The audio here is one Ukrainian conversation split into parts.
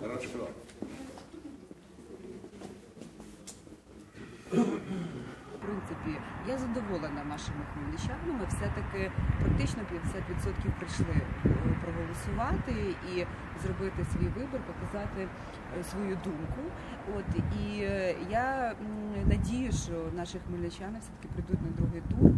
Хорошо. В принципі, я задоволена нашими хмельничанами. Все-таки практично 50% прийшли е, проголосувати і зробити свій вибір, показати е, свою думку. От і е, я надію, що наші хмельничани все-таки прийдуть на другий тур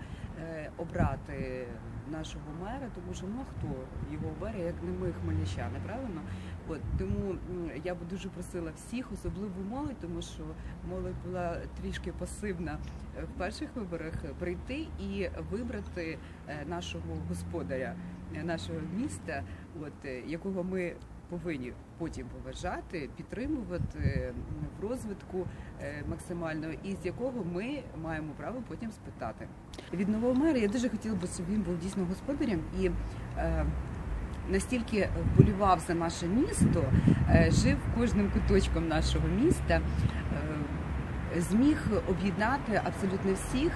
обрати нашого мера, тому що ну а хто його обере, як не ми хмельничани, правильно? От тому я би дуже просила всіх, особливо молодь, тому що молодь була трішки пасивна е, в перших виборах, прийти і вибрати е, нашого господаря е, нашого міста, от е, якого ми повинні потім поважати, підтримувати в розвитку е, максимально, і з якого ми маємо право потім спитати. Від нового мера я дуже хотіла би, щоб він був дійсно господарем і. Настільки вболівав за наше місто, е, жив кожним куточком нашого міста, е, зміг об'єднати абсолютно всіх,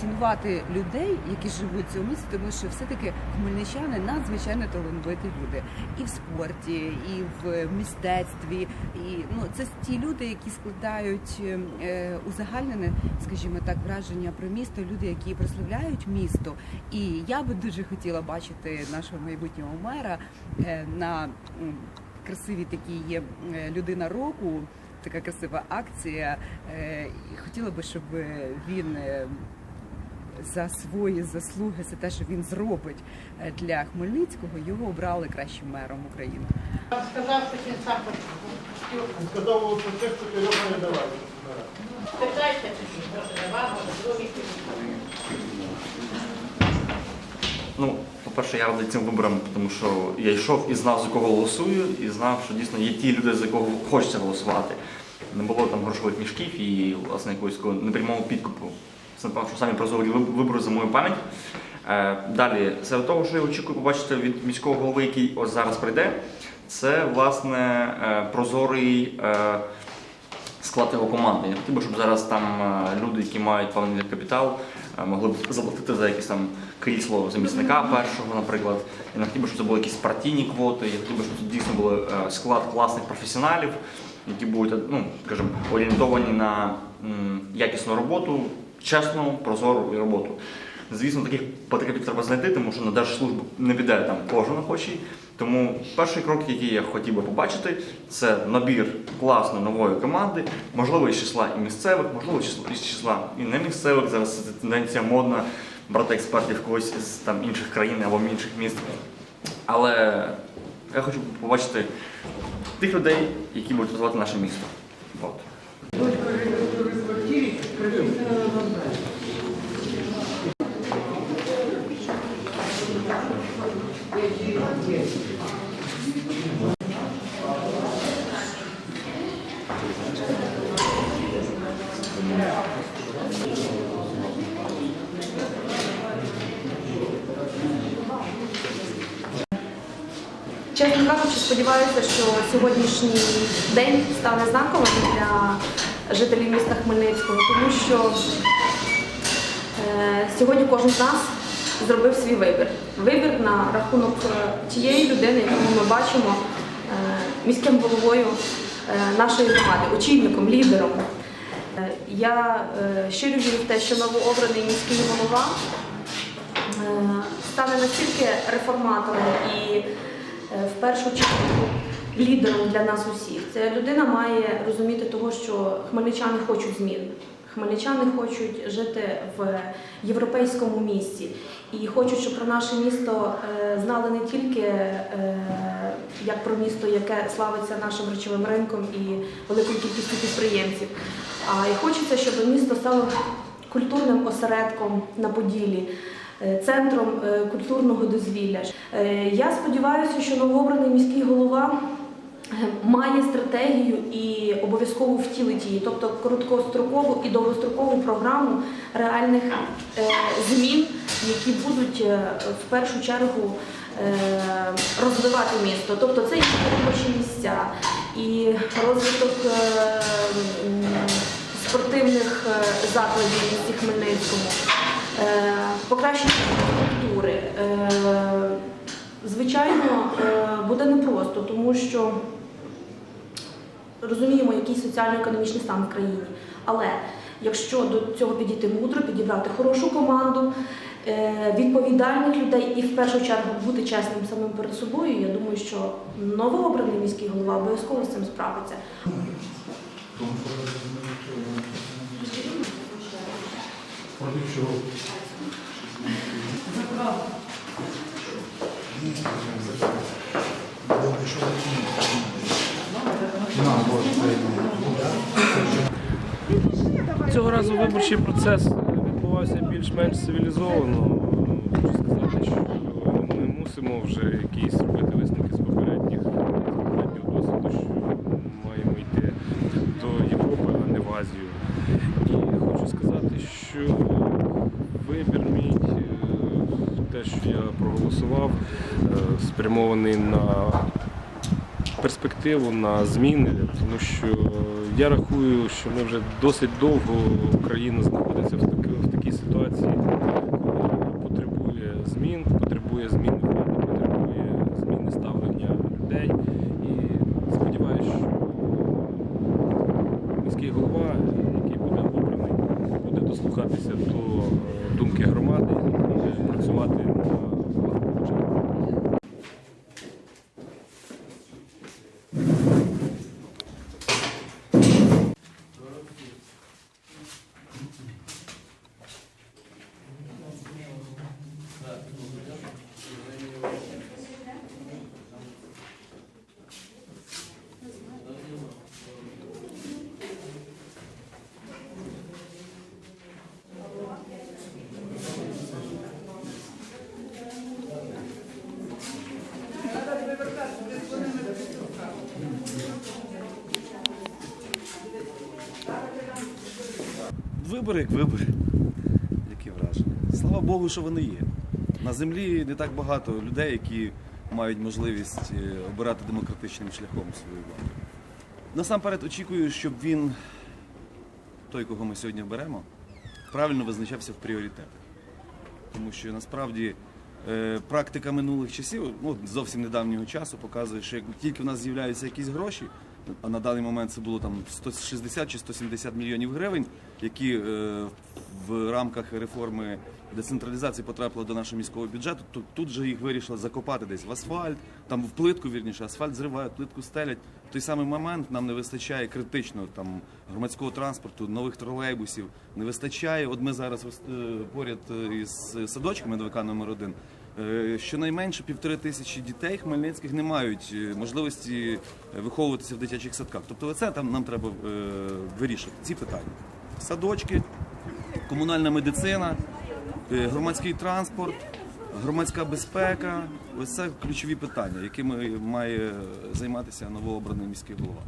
цінувати людей, які живуть в цьому місті, тому що все-таки хмельничани надзвичайно талановиті люди і в спорті, і в мистецтві. І ну це ті люди, які складають е, узагальнене, скажімо так, враження про місто, люди, які прославляють місто. І я би дуже хотіла бачити нашого майбутнього мера е, на красивій такій є е, людина року. Така красива акція. Е, Хотіла би, щоб він е, за свої заслуги, за те, що він зробить е, для Хмельницького, його обрали кращим мером України. Сказав, що він сам. Він сказав, що це, що його не давали. Питайте, чи що, не вам, може. Ну, по-перше, я радий цим виборам, тому що я йшов і знав, за кого голосую, і знав, що дійсно є ті люди, за кого хочеться голосувати. Не було там грошових мішків і власне якогось непрямого підкупу. Це напевно, що самі прозорі вибори за мою пам'ять. Е, Далі, серед того, що я очікую побачити від міського голови, який ось зараз прийде, це власне е, прозорий е, склад його команди. Я хотів би, щоб зараз там люди, які мають певний капітал, могли б заплатити за якесь там крісло замісника першого, наприклад. Я не хотів би, щоб це були якісь партійні квоти. Я хотів би, щоб тут дійсно був склад класних професіоналів, які будуть ну, скажімо, орієнтовані на якісну роботу, чесну, прозору роботу. Звісно, таких потрібно треба знайти, тому що на держслужбу не піде там кожен охочий. Тому перший крок, який я хотів би побачити, це набір класної нової команди, можливо, із числа і місцевих, можливо, із числа і не місцевих. Зараз це тенденція модна брати експертів когось з там інших країн або інших міст. Але я хочу побачити тих людей, які будуть розвивати наше місто. От. Чесно кажучи, сподіваюся, що сьогоднішній день стане знаковим для жителів міста Хмельницького, тому що е, сьогодні кожен з нас зробив свій вибір. Вибір на рахунок е, тієї людини, яку ми бачимо е, міським головою нашої громади, очільником, лідером. Я щиро вірю в те, що новообраний міський голова стане настільки реформатором і в першу чергу лідером для нас усіх. Ця людина має розуміти того, що хмельничани хочуть змін. Хмельничани хочуть жити в європейському місті і хочуть, щоб про наше місто е, знали не тільки е, як про місто, яке славиться нашим речовим ринком і великою кількістю підприємців, а й хочеться, щоб місто стало культурним осередком на Поділі, е, центром е, культурного дозвілля. Е, Я сподіваюся, що новообраний міський голова е, має стратегію і обов'язково втілить її, тобто короткострокову і довгострокову програму реальних е, змін, які будуть е, в першу чергу е, розвивати місто. Тобто це і робочі місця, і розвиток е, спортивних е, закладів в місті Хмельницькому, е, покращення інфраструктури. Е, Звичайно, е, буде непросто, тому що розуміємо, який соціально-економічний стан в країні. Але якщо до цього підійти мудро, підібрати хорошу команду, е, відповідальних людей і в першу чергу бути чесним самим перед собою, я думаю, що новообраний міський голова обов'язково з цим справиться. Чого? Цього разу виборчий процес відбувався більш-менш цивілізовано. Хочу сказати, що ми мусимо вже якісь робити висновки з попередніх з попереднього досвіду, що маємо йти до Європи, а не в Азію. І хочу сказати, що вибір мій, е, те, що я проголосував, е, спрямований на перспективу на зміни, тому що я рахую, що ми вже досить довго Україна знаходиться в такій, ситуації, коли потребує змін, потребує зміни влади, потребує зміни ставлення людей. І сподіваюся, що міський голова, який буде обраний, буде дослухатися до е, думки громади і буде працювати на благо бюджету. Вибори як вибори. Які враження. Слава Богу, що вони є. На землі не так багато людей, які мають можливість е, обирати демократичним шляхом свою владу. Насамперед очікую, щоб він, той, кого ми сьогодні беремо, правильно визначався в пріоритетах. Тому що насправді е, практика минулих часів, ну зовсім недавнього часу, показує, що як тільки в нас з'являються якісь гроші, а на даний момент це було там 160 чи 170 мільйонів гривень, які е, в рамках реформи децентралізації потрапили до нашого міського бюджету, то тут же їх вирішили закопати десь в асфальт, там в плитку вірніше, асфальт зривають, плитку стелять. В той самий момент нам не вистачає критично там громадського транспорту, нових тролейбусів. Не вистачає. От ми зараз е, поряд е, із садочками ДВК номер 1 Щонайменше півтори тисячі дітей хмельницьких не мають е, можливості е, виховуватися в дитячих садках. Тобто, це там нам треба е, вирішити ці питання. Садочки, комунальна медицина, е, громадський транспорт, громадська безпека ось це ключові питання, якими має займатися новообраний міський голова.